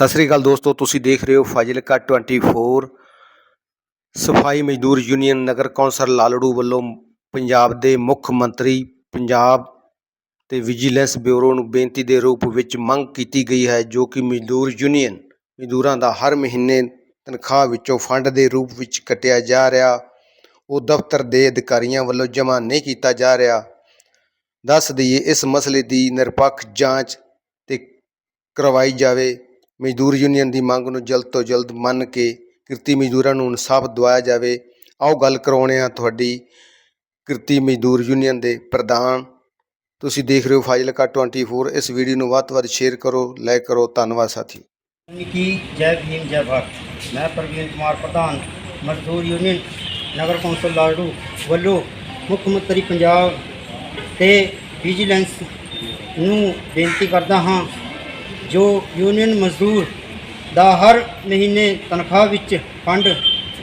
ਸਤਿ ਸ੍ਰੀ ਅਕਾਲ ਦੋਸਤੋ, ਤੁਸੀਂ ਦੇਖ ਰਹੇ ਹੋ ਫਾਜ਼ਿਲਕਾ 24 ਸਫ਼ਾਈ ਮਜ਼ਦੂਰ ਯੂਨੀਅਨ ਨਗਰ ਕੌਂਸਲ ਲਾਲੜੂ ਵੱਲੋਂ ਪੰਜਾਬ ਦੇ ਮੁੱਖ ਮੰਤਰੀ, ਪੰਜਾਬ ਤੇ ਵਿਜੀਲੈਂਸ ਬਿਊਰੋ ਨੂੰ ਬੇਨਤੀ ਦੇ ਰੂਪ ਵਿੱਚ ਮੰਗ ਕੀਤੀ ਗਈ ਹੈ, ਜੋ ਕਿ ਮਜ਼ਦੂਰ ਯੂਨੀਅਨ ਮਜ਼ਦੂਰਾਂ ਦਾ ਹਰ ਮਹੀਨੇ ਤਨਖਾਹ ਵਿੱਚੋਂ ਫੰਡ ਦੇ ਰੂਪ ਵਿੱਚ ਕੱਟਿਆ ਜਾ ਰਿਹਾ। ਉਹ ਦਫ਼ਤਰ ਦੇ ਅਧਿਕਾਰੀਆਂ ਵੱਲੋਂ ਜਮ੍ਹਾਂ ਨਹੀਂ ਕੀਤਾ ਜਾ ਰਿਹਾ। ਦੱਸ ਦਈਏ, ਇਸ ਮਸਲੇ ਦੀ ਨਿਰਪੱਖ ਜਾਂਚ ਤੇ ਕਰਵਾਈ ਜਾਵੇ। ਮਜ਼ਦੂਰ ਯੂਨੀਅਨ ਦੀ ਮੰਗ ਨੂੰ ਜਲਦ ਤੋਂ ਜਲਦ ਮੰਨ ਕੇ ਕਿਰਤੀ ਮਜ਼ਦੂਰਾਂ ਨੂੰ ਇਨਸਾਫ ਦਿਵਾਇਆ ਜਾਵੇ। ਆਓ ਗੱਲ ਕਰਾਉਣੇ ਆ ਤੁਹਾਡੀ ਕਿਰਤੀ ਮਜ਼ਦੂਰ ਯੂਨੀਅਨ ਦੇ ਪ੍ਰਧਾਨ। ਤੁਸੀਂ ਦੇਖ ਰਹੇ ਹੋ ਫਾਜ਼ਿਲਕਾ 24 ਇਸ ਵੀਡੀਓ ਨੂੰ ਵੱਧ ਤੋਂ ਵੱਧ ਸ਼ੇਅਰ ਕਰੋ, ਲਾਈਕ ਕਰੋ, ਧੰਨਵਾਦ ਸਾਥੀ। ਕੀ ਜੈ ਭੀਮ, ਜੈ ਭਾਰਤ। ਮੈਂ ਪ੍ਰਵੀਨ ਕੁਮਾਰ ਪ੍ਰਧਾਨ, ਮਜ਼ਦੂਰ ਯੂਨੀਅਨ, ਨਗਰ ਕੌਂਸਲ ਲਾੜੂ ਵੱਲੋਂ ਮੁੱਖ ਮੰਤਰੀ ਪੰਜਾਬ ਤੇ ਵਿਜੀਲੈਂਸ ਨੂੰ ਬੇਨਤੀ ਕਰਦਾ ਹਾਂ ਜੋ ਯੂਨੀਅਨ ਮਜ਼ਦੂਰ ਦਾ ਹਰ ਮਹੀਨੇ ਤਨਖਾਹ ਵਿੱਚ ਫੰਡ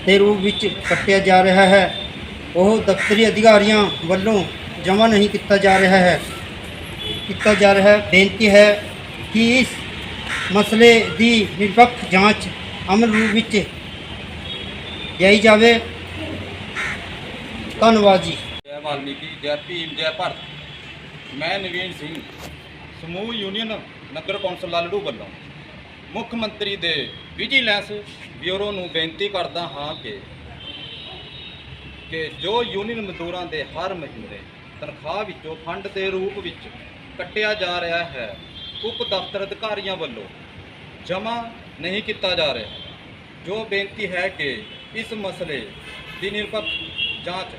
ਦੇ ਰੂਪ ਵਿੱਚ ਕੱਟਿਆ ਜਾ ਰਿਹਾ ਹੈ, ਉਹ ਦਫ਼ਤਰੀ ਅਧਿਕਾਰੀਆਂ ਵੱਲੋਂ ਜਮ੍ਹਾਂ ਨਹੀਂ ਕੀਤਾ ਜਾ ਰਿਹਾ ਹੈ। ਕੀਤਾ ਜਾ ਰਿਹਾ ਹੈ। ਬੇਨਤੀ ਹੈ ਕਿ ਇਸ ਮਸਲੇ ਦੀ ਨਿਰਪੱਖ ਜਾਂਚ ਅਮਲ ਰੂਪ ਵਿੱਚ ਜਾਈ ਜਾਵੇ। ਧੰਨਵਾਦ ਜੀ। ਜੈ ਵਾਲਮੀਕੀ, ਜੈ ਭੀਮ, ਜੈ ਭਾਰਤ। ਮੈਂ ਨਵੀਨ ਸਿੰਘ, ਸਮੂਹ ਯੂਨੀਅਨ ਨਗਰ ਕੌਂਸਲ ਲਾਲੜੂ ਵੱਲੋਂ ਮੁੱਖ ਮੰਤਰੀ ਦੇ ਵਿਜੀਲੈਂਸ ਬਿਊਰੋ ਨੂੰ ਬੇਨਤੀ ਕਰਦਾ ਹਾਂ ਕਿ ਕਿ ਜੋ ਯੂਨੀਅਨ ਮਜ਼ਦੂਰਾਂ ਦੇ ਹਰ ਮਹੀਨੇ ਤਨਖਾਹ ਵਿੱਚੋਂ ਫੰਡ ਦੇ ਰੂਪ ਵਿੱਚ ਕੱਟਿਆ ਜਾ ਰਿਹਾ ਹੈ, ਉਪ ਦਫ਼ਤਰ ਅਧਿਕਾਰੀਆਂ ਵੱਲੋਂ ਜਮ੍ਹਾਂ ਨਹੀਂ ਕੀਤਾ ਜਾ ਰਿਹਾ। ਜੋ ਬੇਨਤੀ ਹੈ ਕਿ ਇਸ ਮਸਲੇ ਦੀ ਨਿਰਪੱਖ ਜਾਂਚ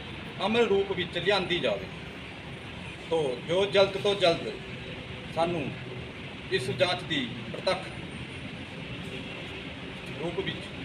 ਅਮਲ ਰੂਪ ਵਿੱਚ ਲਿਆਂਦੀ ਜਾਵੇ। ਤੋ ਜੋ ਜਲਦ ਤੋਂ ਜਲਦ ਸਾਨੂੰ ਇਸ ਜਾਂਚ ਦੀ ਪ੍ਰਤੱਖ ਰੂਪ ਵਿੱਚ।